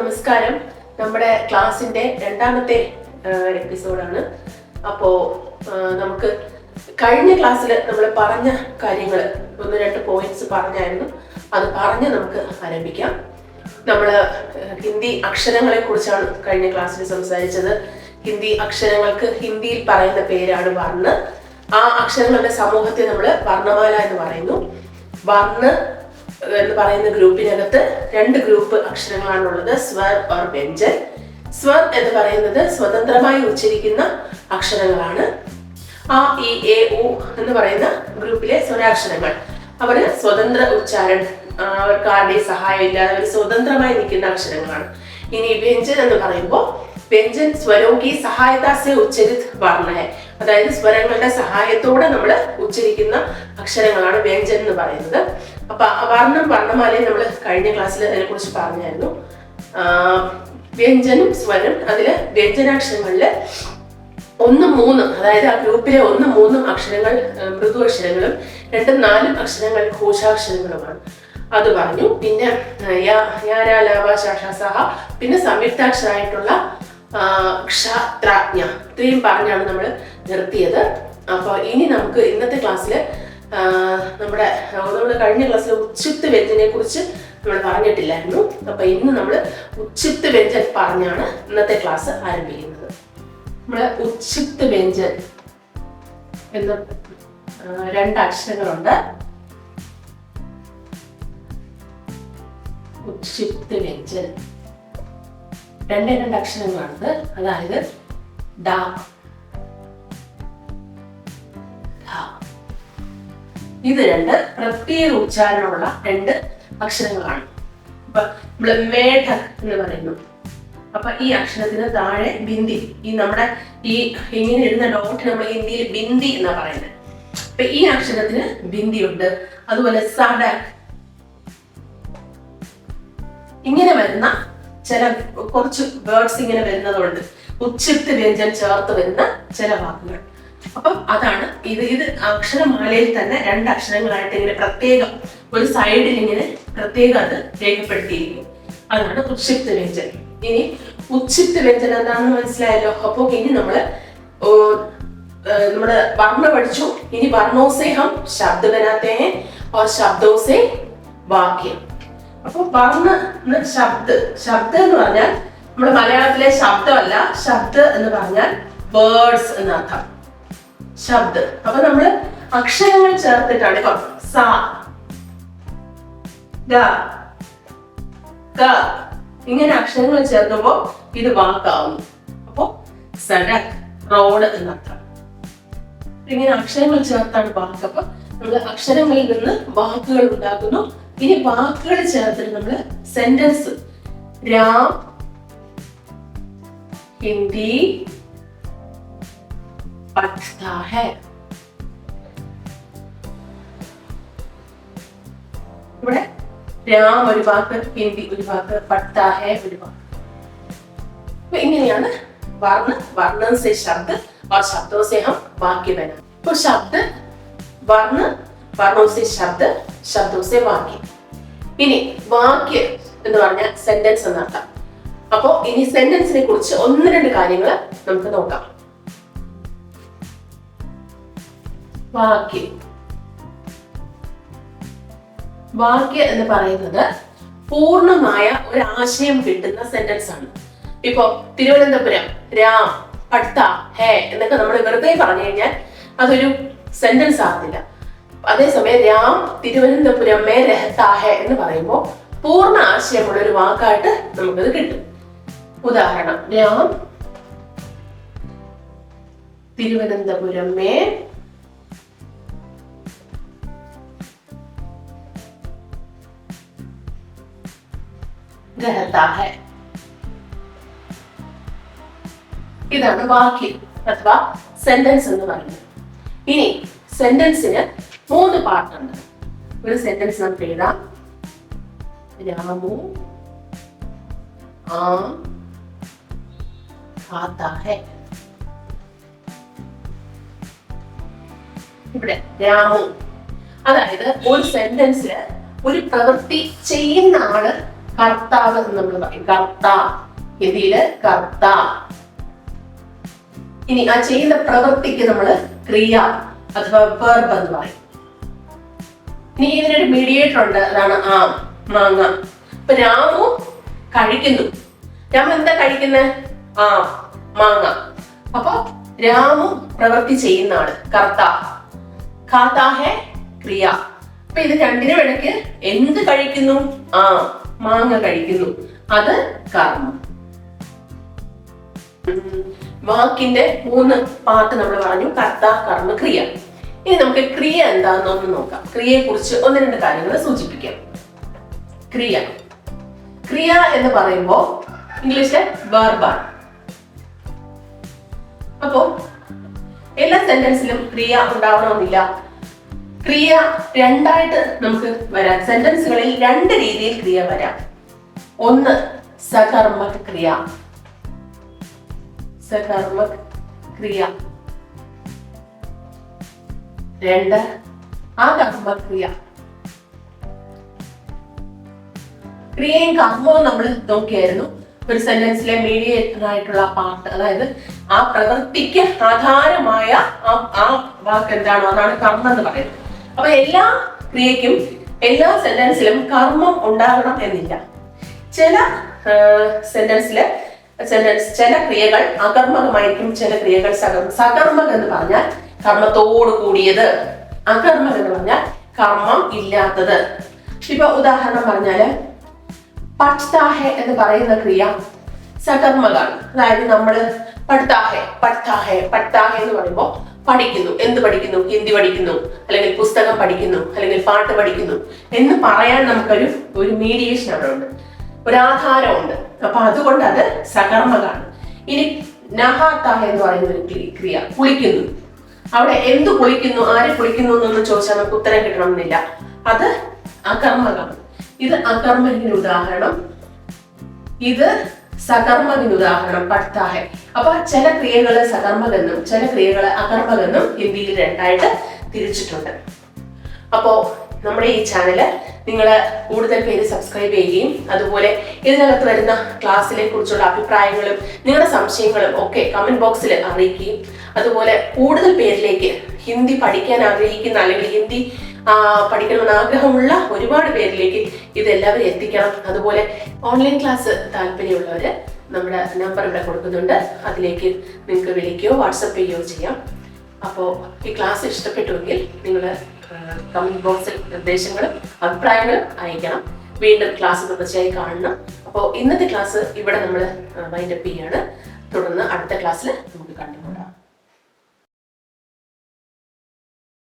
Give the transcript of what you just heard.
നമസ്കാരം. നമ്മുടെ ക്ലാസിന്റെ രണ്ടാമത്തെ എപ്പിസോഡാണ്. അപ്പോ നമുക്ക് കഴിഞ്ഞ ക്ലാസ്സിൽ നമ്മൾ പറഞ്ഞ കാര്യങ്ങൾ ഒന്ന് രണ്ട് പോയിന്റ്സ് പറഞ്ഞായിരുന്നു. അത് പറഞ്ഞ് നമുക്ക് ആരംഭിക്കാം. നമ്മൾ ഹിന്ദി അക്ഷരങ്ങളെ കുറിച്ചാണ് കഴിഞ്ഞ ക്ലാസ്സിൽ സംസാരിച്ചത്. ഹിന്ദി അക്ഷരങ്ങൾക്ക് ഹിന്ദിയിൽ പറയുന്ന പേരാണ് വർണ്. ആ അക്ഷരങ്ങളുടെ സമൂഹത്തെ നമ്മൾ വർണമാല എന്ന് പറയുന്നു. വർണ് എന്ന് പറയുന്ന ഗ്രൂപ്പിനകത്ത് രണ്ട് ഗ്രൂപ്പ് അക്ഷരങ്ങളാണുള്ളത് സ്വർ ഓർ വ്യഞ്ജൻ. സ്വർ എന്ന് പറയുന്നത് സ്വതന്ത്രമായി ഉച്ചരിക്കുന്ന അക്ഷരങ്ങളാണ്. ആ ഇ എ ഉ എന്ന് പറയുന്ന ഗ്രൂപ്പിലെ സ്വരാക്ഷരങ്ങൾ. അവർ സ്വതന്ത്ര ഉച്ചാരണം അവർക്ക് ആരുടെയും സഹായം ഇല്ലാതെ അവർ സ്വതന്ത്രമായി നിൽക്കുന്ന അക്ഷരങ്ങളാണ്. ഇനി വ്യഞ്ജൻ എന്ന് പറയുമ്പോൾ വ്യഞ്ജൻ സ്വരോഗി സഹായതാസെ ഉച്ചരിത് വർണ അതായത് സ്വരങ്ങളുടെ സഹായത്തോടെ നമ്മൾ ഉച്ചരിക്കുന്ന അക്ഷരങ്ങളാണ് വ്യഞ്ജൻ എന്ന് പറയുന്നത്. അപ്പൊ വർണം വർണമാലയും നമ്മൾ കഴിഞ്ഞ ക്ലാസ്സിൽ അതിനെ കുറിച്ച് പറഞ്ഞായിരുന്നു. വ്യഞ്ജനം സ്വരം അതിൽ വ്യഞ്ജനാക്ഷരങ്ങളിൽ ഒന്നും മൂന്നും അതായത് ആ ഗ്രൂപ്പിലെ ഒന്നും മൂന്നും അക്ഷരങ്ങൾ മൃദു അക്ഷരങ്ങളും രണ്ടും നാലും അക്ഷരങ്ങൾ ഘോഷാക്ഷരങ്ങളുമാണ്. അത് പറഞ്ഞു. പിന്നെ ആ, യാ- യാര ലാവ ശാഷ സഹ. പിന്നെ സംയുക്താക്ഷരമായിട്ടുള്ള ആ, ക്ഷാത്രാജ്ഞ. ഇത്രയും പറഞ്ഞാണ് നമ്മൾ നിർത്തിയത്. അപ്പോൾ ഇനി നമുക്ക് ഇന്നത്തെ ക്ലാസ്സിൽ നമ്മുടെ നമ്മൾ കഴിഞ്ഞ ക്ലാസ്സിൽ ഉച്ചിത്ത് വ്യഞ്ജനെ കുറിച്ച് നമ്മൾ പറഞ്ഞിട്ടില്ലായിരുന്നു. അപ്പൊ ഇന്ന് നമ്മൾ ഉച്ചിത്ത് വ്യഞ്ജൻ പറഞ്ഞാണ് ഇന്നത്തെ ക്ലാസ് ആരംഭിക്കുന്നത്. നമ്മൾ ഉച്ചിത്ത് വ്യഞ്ജൻ എന്ന രണ്ട് അക്ഷരങ്ങളുണ്ട് ഉക്ഷിപ്ത് വ്യഞ്ജൻ. രണ്ടേ രണ്ട് അക്ഷരങ്ങളാണത് അതായത് ഡ. ഇത് രണ്ട് പ്രത്യേക ഉച്ചാരണമുള്ള രണ്ട് അക്ഷരങ്ങളാണ്. നമ്മൾ മേഘ എന്ന് പറയുന്നു. അപ്പൊ ഈ അക്ഷരത്തിന് താഴെ ബിന്ദി. ഈ നമ്മുടെ ഈ ഇങ്ങനെ ഇടുന്ന ഡോട്ട് നമ്മൾ ഹിന്ദിയിൽ ബിന്ദി എന്നാ പറയുന്നത് അപ്പൊ ഈ അക്ഷരത്തിന് ബിന്ദി ഉണ്ട് അതുപോലെ സഡക് ഇങ്ങനെ വരുന്ന ചില കുറച്ച് വേർഡ്സ് ഇങ്ങനെ വരുന്നതുകൊണ്ട് ഉച്ചിത്ത് വ്യഞ്ജൻ ചേർത്ത് വരുന്ന ചില വാക്കുകൾ. അപ്പം അതാണ് ഇത് ഇത് അക്ഷരമാലയിൽ തന്നെ രണ്ട് അക്ഷരങ്ങളായിട്ട് ഇങ്ങനെ പ്രത്യേകം ഒരു സൈഡിൽ ഇങ്ങനെ പ്രത്യേകം അത് രേഖപ്പെടുത്തിയിരിക്കും അതാണ് ഉക്ഷിപ്ത വ്യഞ്ജനം. ഇനി ഉക്ഷിപ്ത വ്യഞ്ജനം എന്താണെന്ന് മനസ്സിലായല്ലോ? അപ്പോൾ ഇനി നമ്മൾ നമ്മുടെ വർണ പഠിച്ചു. ഇനി വർണോസേഹം ശബ്ദ ബനാത്തേ ഓർ ശബ്ദോസേ വാക്യം. അപ്പോൾ വർണ ശബ്ദ ശബ്ദ എന്ന് പറഞ്ഞാൽ നമ്മുടെ മലയാളത്തിലെ ശബ്ദമല്ല ശബ്ദ എന്ന് പറഞ്ഞാൽ വേർഡ്സ് എന്നർത്ഥം. ശബ്ദ. അപ്പൊ നമ്മൾ അക്ഷരങ്ങൾ ചേർത്തിട്ടാണ് ഇപ്പൊ സ ഇങ്ങനെ അക്ഷരങ്ങൾ ചേർക്കുമ്പോൾ ഇത് വാക്കാവുന്നു അപ്പോ സഡക് റോഡ് എന്നർത്ഥം ഇങ്ങനെ അക്ഷരങ്ങൾ ചേർത്താണ് വാക്ക്. അപ്പൊ നമ്മൾ അക്ഷരങ്ങളിൽ നിന്ന് വാക്കുകൾ ഉണ്ടാക്കുന്നു. ഇനി വാക്കുകൾ ചേർത്തിട്ട് നമ്മൾ സെന്റൻസ് രാം ഹിന്ദി പഠിതാ ഹെ ഇവിടെ രാം ഒരു വാക്ക് ഹിന്ദി ഒരു വാക്ക് പഠിതാ ഹെ ഒരു വാക്ക് അപ്പൊ ഇങ്ങനെയാണ് वर्ण वर्ण से शब्द और शब्दों से हम वाक्य बना तो शब्द वर्ण वर्णों से शब्द शब्दों से वाक्य ഇനി വാക്യ എന്ന് പറഞ്ഞ സെന്റൻസ് എന്നർത്ഥം അപ്പോ ഇനി സെന്റൻസിനെ കുറിച്ച് ഒന്ന് രണ്ട് കാര്യങ്ങൾ നമുക്ക് നോക്കാം വാക്യം. വാക്യം എന്ന് പറയുന്നത് പൂർണമായ ഒരു ആശയം കിട്ടുന്ന സെന്റൻസ് ആണ്. ഇപ്പോ തിരുവനന്തപുരം രാം പട്ട ഹേ എന്നൊക്കെ നമ്മൾ വെറുതെ പറഞ്ഞു കഴിഞ്ഞാൽ അതൊരു സെന്റൻസ് ആകുന്നില്ല അതേസമയം രാം തിരുവനന്തപുരം മേ രഹത്താ എന്ന് പറയുമ്പോൾ പൂർണ ആശയമുള്ള ഒരു വാക്കായിട്ട് നമുക്കത് കിട്ടും. ഉദാഹരണം രാം തിരുവനന്തപുരം മേ ഗഹത്താഹെ ഇതാണ് വാക്യം അഥവാ സെന്റൻസ് എന്ന് പറയുന്നത്. ഇനി സെന്റൻസിന് മൂന്ന് പാർട്ടുണ്ട് ഒരു സെന്റൻസ് നമുക്ക് എഴുതാം. രാമു ആ ഹാത്താഹെ ഇവിടെ രാമു. അതായത് ഒരു സെന്റൻസിൽ ഒരു പ്രവൃത്തി ചെയ്യുന്ന ആൾ കർത്താവ് എന്ന് നമ്മൾ പറയും. കർത്ത. ഹിന്ദിയിൽ കർത്ത. ഇനി ആ ചെയ്യുന്ന പ്രവൃത്തിക്ക് നമ്മൾ ക്രിയ അഥവാ വെർബ് എന്ന് പറയും. ഇനി ഇതിനൊരു മീഡിയേറ്റർ ഉണ്ട്. അതാണ് ആ മാങ്ങ. ഇപ്പൊ രാമു കഴിക്കുന്നു. രാമു എന്താ കഴിക്കുന്നത് ആ മാങ്ങ. അപ്പൊ രാമു പ്രവൃത്തി ചെയ്യുന്ന ആൾ കർത്ത. കാത്താഹെ ക്രിയ. അപ്പൊ ഇത് രണ്ടിനും ഇടയ്ക്ക് എന്ത് കഴിക്കുന്നു? ആ. മാങ്ങ കഴിക്കുന്നു. അത് കർമ്മം. വാക്കിന്റെ മൂന്ന് പാർട്ട് നമ്മൾ പറഞ്ഞു. കർത്ത കർമ്മ ക്രിയ. ഇനി നമുക്ക് ക്രിയ എന്താണെന്നൊന്ന് നോക്കാം. ക്രിയയെ കുറിച്ച് ഒന്ന് രണ്ട് കാര്യങ്ങൾ സൂചിപ്പിക്കാം. ക്രിയ. ക്രിയ എന്ന് പറയുമ്പോ ഇംഗ്ലീഷിലെ വെർബാണ് അപ്പോ എല്ലാ സെന്റൻസിലും ക്രിയ ഉണ്ടാവണമെന്നില്ല. ക്രിയ രണ്ടായിട്ട് നമുക്ക് വരാം. സെന്റൻസുകളിൽ രണ്ട് രീതിയിൽ ക്രിയ വരാം. ഒന്ന് സകർമ്മക് ക്രിയ. സകർമ്മക് ക്രിയ. രണ്ട് അകർമ്മക്രിയ ക്രിയയും കർമ്മവും നമ്മൾ നോക്കിയായിരുന്നു. ഒരു സെന്റൻസിലെ മീഡിയേറ്ററായിട്ടുള്ള പാർട്ട് അതായത് ആ പ്രവൃത്തിക്ക് ആധാരമായ ആ വാക്ക് എന്താണോ? അതാണ് കർമ്മം എന്ന് പറയുന്നത്. അപ്പൊ എല്ലാ ക്രിയയ്ക്കും എല്ലാ സെന്റൻസിലും കർമ്മം ഉണ്ടാകണം എന്നില്ല. ചില സെന്റൻസിൽ സെന്റൻസ് ചില ക്രിയകൾ അകർമ്മകമായിരിക്കും ചില ക്രിയകൾ സകർമ്മ സകർമ്മകം എന്ന് പറഞ്ഞാൽ കർമ്മത്തോട് കൂടിയത്. അകർമ്മകം എന്ന് പറഞ്ഞാൽ കർമ്മം ഇല്ലാത്തത്. ഇപ്പൊ ഉദാഹരണം പറഞ്ഞാൽ പഠ്താഹെ എന്ന് പറയുന്ന ക്രിയ സകർമ്മകാണ്. അതായത് നമ്മൾ പഠ്താഹെ പഠ്താഹെ പഠ്താഹെ എന്ന് പറയുമ്പോൾ പഠിക്കുന്നു. എന്ത് പഠിക്കുന്നു? ഹിന്ദി പഠിക്കുന്നു. അല്ലെങ്കിൽ പുസ്തകം പഠിക്കുന്നു. അല്ലെങ്കിൽ പാട്ട് പഠിക്കുന്നു. എന്ന് പറയാൻ നമുക്കൊരു ഒരു മീഡിയേഷൻ അവിടെ ഉണ്ട്. ഒരു ആധാരമുണ്ട്. അപ്പൊ അതുകൊണ്ട് അത് സകർമ്മകാണ്. ഇനി നഹാത്ത എന്ന് പറയുന്ന ഒരു ക്രിയ. കുളിക്കുന്നു. അവിടെ എന്ത് കുളിക്കുന്നു? ആര് കുളിക്കുന്നു എന്നൊന്നും ചോദിച്ചാൽ നമുക്ക് ഉത്തരം കിട്ടണമെന്നില്ല. അത് അകർമ്മകമാണ് ഇത് അകർമ്മകിന് ഉദാഹരണം. ഇത് സകർമ്മകിന് ഉദാഹരണം പഠ്താഹെ അപ്പൊ ചില ക്രിയകൾ സകർമ്മകെന്നും ചില ക്രിയകൾ അകർമ്മകെന്നും ഹിന്ദിയിൽ രണ്ടായിട്ട് തിരിച്ചിട്ടുണ്ട്. അപ്പോ നമ്മുടെ ഈ ചാനൽ നിങ്ങൾ കൂടുതൽ പേര് സബ്സ്ക്രൈബ് ചെയ്യുകയും അതുപോലെ ഇതിനകത്ത് വരുന്ന ക്ലാസ്സിനെ കുറിച്ചുള്ള അഭിപ്രായങ്ങളും നിങ്ങളുടെ സംശയങ്ങളും ഒക്കെ കമന്റ് ബോക്സിൽ അറിയിക്കുകയും അതുപോലെ കൂടുതൽ പേരിലേക്ക് ഹിന്ദി പഠിക്കാൻ ആഗ്രഹിക്കുന്ന അല്ലെങ്കിൽ ഹിന്ദി പഠിക്കണമെന്ന് ആഗ്രഹമുള്ള ഒരുപാട് പേരിലേക്ക് ഇതെല്ലാവരും എത്തിക്കണം. അതുപോലെ ഓൺലൈൻ ക്ലാസ് താല്പര്യമുള്ളവർ നമ്മുടെ നമ്പർ ഇവിടെ കൊടുക്കുന്നുണ്ട്. അതിലേക്ക് നിങ്ങൾക്ക് വിളിക്കുകയോ വാട്സപ്പ് ചെയ്യുകയോ ചെയ്യാം. അപ്പോൾ ഈ ക്ലാസ് ഇഷ്ടപ്പെട്ടുവെങ്കിൽ നിങ്ങൾ കമന്റ് ബോക്സിൽ നിർദ്ദേശങ്ങളും അഭിപ്രായങ്ങളും അയക്കണം. വീണ്ടും ക്ലാസ് തുടർച്ചയായി കാണണം. അപ്പോൾ ഇന്നത്തെ ക്ലാസ് ഇവിടെ നമ്മൾ വൈൻഡപ്പ് ചെയ്യാണ്. തുടർന്ന് അടുത്ത ക്ലാസ്സിൽ നമുക്ക് കണ്ടുകൂടാം